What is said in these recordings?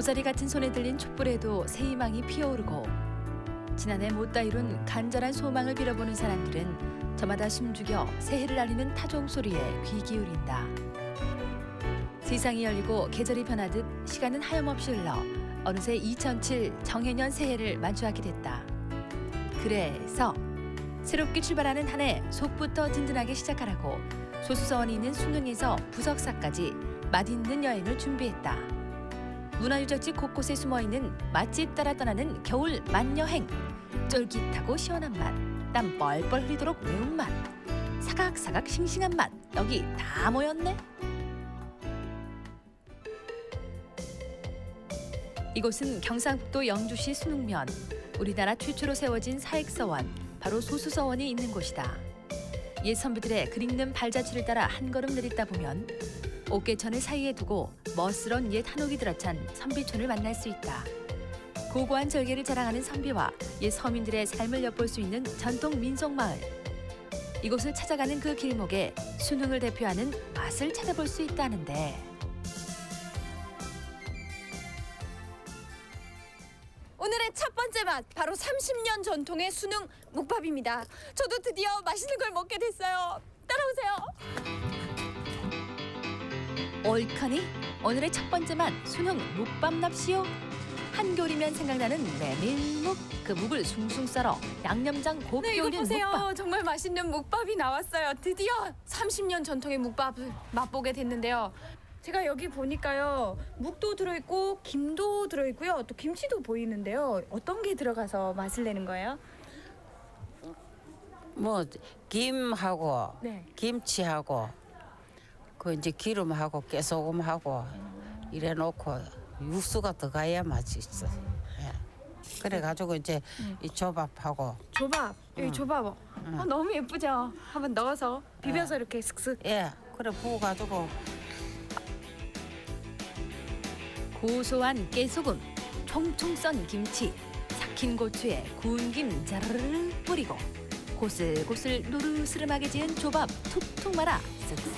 고사리 같은 손에 들린 촛불에도 새 희망이 피어오르고 지난해 못다 이룬 간절한 소망을 빌어보는 사람들은 저마다 숨죽여 새해를 알리는 타종 소리에 귀 기울인다. 세상이 열리고 계절이 변하듯 시간은 하염없이 흘러 어느새 2007 정해년 새해를 마주하게 됐다. 그래서 새롭게 출발하는 한 해 속부터 든든하게 시작하라고 소수서원이 있는 수능에서 부석사까지 맛있는 여행을 준비했다. 문화유적지 곳곳에 숨어있는 맛집 따라 떠나는 겨울 만여행 쫄깃하고 시원한 맛, 땀 뻘뻘 흘리도록 매운맛, 사각사각 싱싱한 맛 여기 다 모였네. 이곳은 경상북도 영주시 순흥면 우리나라 최초로 세워진 사익서원 바로 소수서원이 있는 곳이다. 옛 선비들의 그릭는 발자취를 따라 한 걸음 내딛다 보면 옥계천을 사이에 두고 멋스런 옛 한옥이 들어찬 선비촌을 만날 수 있다. 고고한 절개를 자랑하는 선비와 옛 서민들의 삶을 엿볼 수 있는 전통 민속 마을. 이곳을 찾아가는 그 길목에 순흥을 대표하는 맛을 찾아볼 수 있다는데. 맛 바로 30년 전통의 수능 묵밥입니다. 저도 드디어 맛있는 걸 먹게 됐어요. 따라오세요. 올커니 오늘의 첫 번째 맛 순흥 묵밥 납시오 한겨울이면 생각나는 메밀묵 그 묵을 숭숭 썰어 양념장 곱게 네, 이거 올린 보세요. 묵밥 정말 맛있는 묵밥이 나왔어요. 드디어 30년 전통의 묵밥을 맛보게 됐는데요. 제가 여기 보니까요. 묵도 들어있고 김도 들어있고요. 또 김치도 보이는데요. 어떤 게 들어가서 맛을 내는 거예요? 뭐 김하고 네. 김치하고 그 이제 기름하고 깨소금하고 이래 놓고 육수가 들어가야 맛이 있어. 예. 그래 가지고 이제 이 조밥하고 조밥. 여기 응. 조밥. 어, 너무 예쁘죠? 한번 넣어서 비벼서 이렇게 슥슥. 예 그래 부어 가지고 고소한 깨소금 총총 썬 김치 삭힌 고추에 구운 김 자르르 뿌리고 고슬고슬 노르스름하게 지은 조밥 툭툭 말아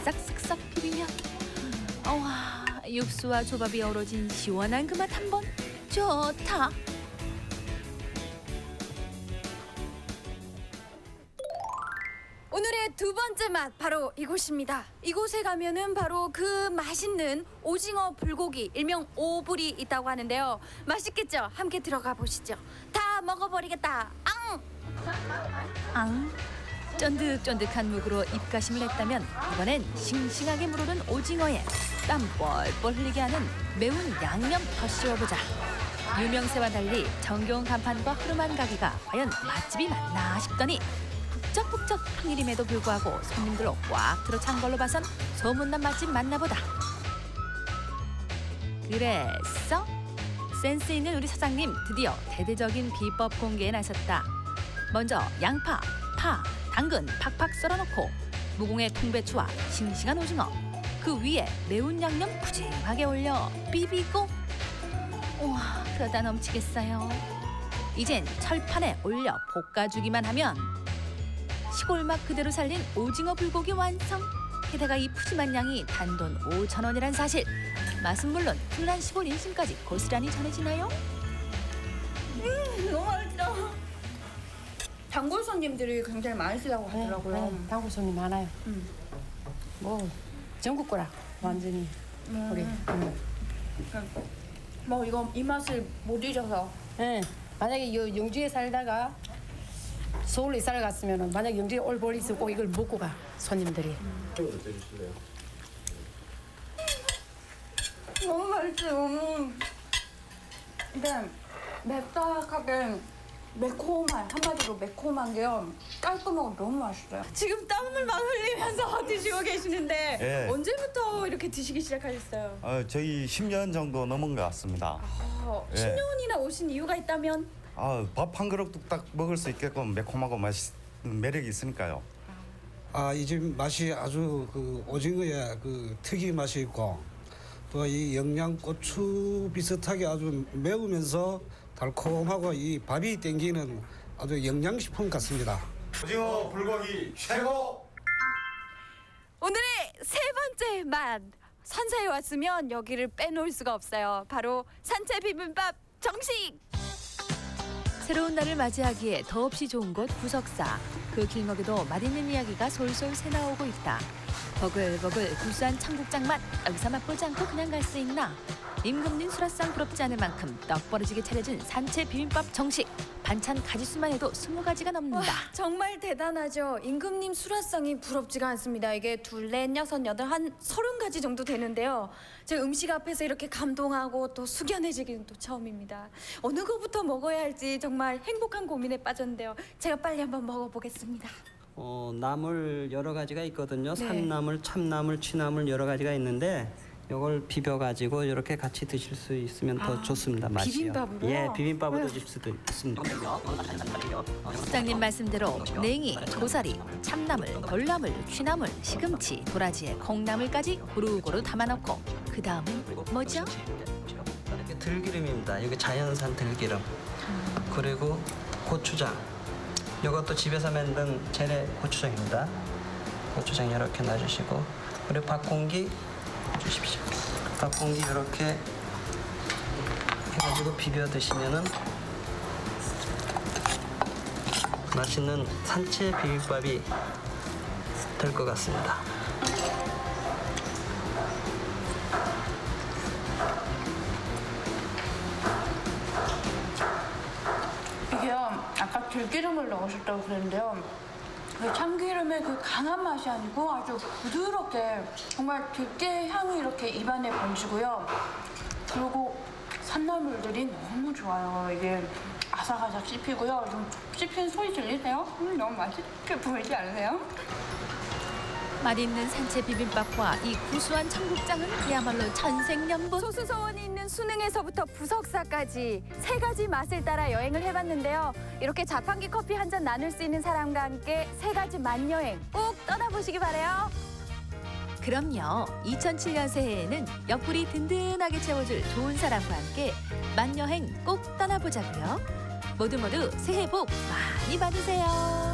쓱싹쓱싹 비비면 어와 육수와 조밥이 어우러진 시원한 그 맛 한번 좋다 오늘의 두 번째 맛 바로 이곳입니다. 이곳에 가면은 바로 그 맛있는 오징어 불고기 일명 오불이 있다고 하는데요. 맛있겠죠? 함께 들어가 보시죠. 다 먹어버리겠다. 앙! 앙 쫀득쫀득한 묵으로 입가심을 했다면 이번엔 싱싱하게 물오른 오징어에 땀 뻘뻘 흘리게 하는 매운 양념 더 씌워보자 유명세와 달리 정겨운 간판과 흐름한 가게가 과연 맛집이 맞나 싶더니 북적북적 평일임에도 불구하고 손님들로 꽉 들어찬 걸로 봐선 소문난 맛집 맞나 보다. 그래서 센스 있는 우리 사장님 드디어 대대적인 비법 공개에 나섰다. 먼저 양파, 파, 당근 팍팍 썰어놓고 무공의 통배추와 싱싱한 오징어 그 위에 매운 양념 푸짐하게 올려 비비고. 우와 그러다 넘치겠어요. 이젠 철판에 올려 볶아주기만 하면 시골 맛 그대로 살린 오징어 불고기 완성 게다가 이 푸짐한 양이 단돈 5천 원이란 사실 맛은 물론 훌란 시골 인심까지 고스란히 전해지나요? 너무 맛있다. 단골 손님들이 굉장히 많으시다고 하더라고요. 네, 단골 손님 많아요. 음. 뭐 전국 거라 완전히 우리. 음. 뭐 이거 이 맛을 못 잊어서 예. 만약에 요 영주에 살다가 서울에 이사를 갔으면은 만약 영주에 올 볼이 있으면 꼭 이걸 먹고 가 손님들이. 너무 맛있어요. 너무. 근데 맵딱하게 매콤한 한마디로 매콤한 게요 깔끔하고 너무 맛있어요. 지금 땀을 막 흘리면서 드시고 계시는데 예. 언제부터 이렇게 드시기 시작하셨어요? 어, 저희 10년 정도 넘은 것 같습니다. 어, 예. 10년이나 오신 이유가 있다면 아, 밥 한 그릇 뚝딱 먹을 수 있게끔 매콤하고 맛있는 매력이 있으니까요. 아, 이 집 맛이 아주 그 오징어의 그 특이 맛이 있고 또 이 영양고추 비슷하게 아주 매우면서 달콤하고 이 밥이 땡기는 아주 영양식품 같습니다. 오징어 불고기 최고! 오늘의 세 번째 맛 산사에 왔으면 여기를 빼놓을 수가 없어요. 바로 산채 비빔밥 정식. 새로운 날을 맞이하기에 더없이 좋은 곳 부석사. 그 길목에도 맛있는 이야기가 솔솔 새나오고 있다. 버글버글 구수한 청국장 맛 여기서 맛보지 않고 그냥 갈 수 있나? 임금님 수라상 부럽지 않을 만큼 떡 벌어지게 차려진 산채 비빔밥 정식. 반찬 가지수만 해도 스무 가지가 넘는다. 정말 대단하죠. 임금님 수라상이 부럽지가 않습니다. 이게 둘, 넷, 여섯, 여덟, 한 서른 가지 정도 되는데요. 제가 음식 앞에서 이렇게 감동하고 또 숙연해지기는 또 처음입니다. 어느 거부터 먹어야 할지 정말 행복한 고민에 빠졌는데요. 제가 빨리 한번 먹어보겠습니다. 어, 나물 여러 가지가 있거든요. 네. 산나물, 참나물, 취나물 여러 가지가 있는데 이걸 비벼 가지고 이렇게 같이 드실 수 있으면 더 좋습니다. 맛이요. 비빔밥으로? 예, 비빔밥으로. 드실 수도 있습니다. 사장님 말씀대로 냉이, 고사리, 참나물, 돌나물, 취나물, 시금치, 도라지에 콩나물까지 고루고루 담아놓고 그 다음은 뭐죠? 이게 들기름입니다. 이게 자연산 들기름. 그리고 고추장. 이것도 집에서 만든 재래 고추장입니다. 고추장 이렇게 놔주시고 그리고 밥공기 주십시오. 밥공기 이렇게 해가지고 비벼 드시면은 맛있는 산채 비빔밥이 될 것 같습니다. 이게요, 아까 들기름을 넣으셨다고 그랬는데요. 그 참기름의 그 강한 맛이 아니고 아주 부드럽게 정말 들깨 향이 이렇게 입안에 번지고요. 그리고 산나물들이 너무 좋아요. 이게 아삭아삭 씹히고요. 좀 씹히는 소리 들리세요? 음, 너무 맛있게 보이지 않으세요? 맛있는 산채 비빔밥과 이 구수한 청국장은 그야말로 천생연분. 소수소원이 있는 수능에서부터 부석사까지 세 가지 맛을 따라 여행을 해봤는데요. 이렇게 자판기 커피 한 잔 나눌 수 있는 사람과 함께 세 가지 만여행 꼭 떠나보시기 바래요. 그럼요. 2007년 새해에는 옆구리 든든하게 채워줄 좋은 사람과 함께 만여행 꼭 떠나보자고요. 모두 모두 새해 복 많이 받으세요.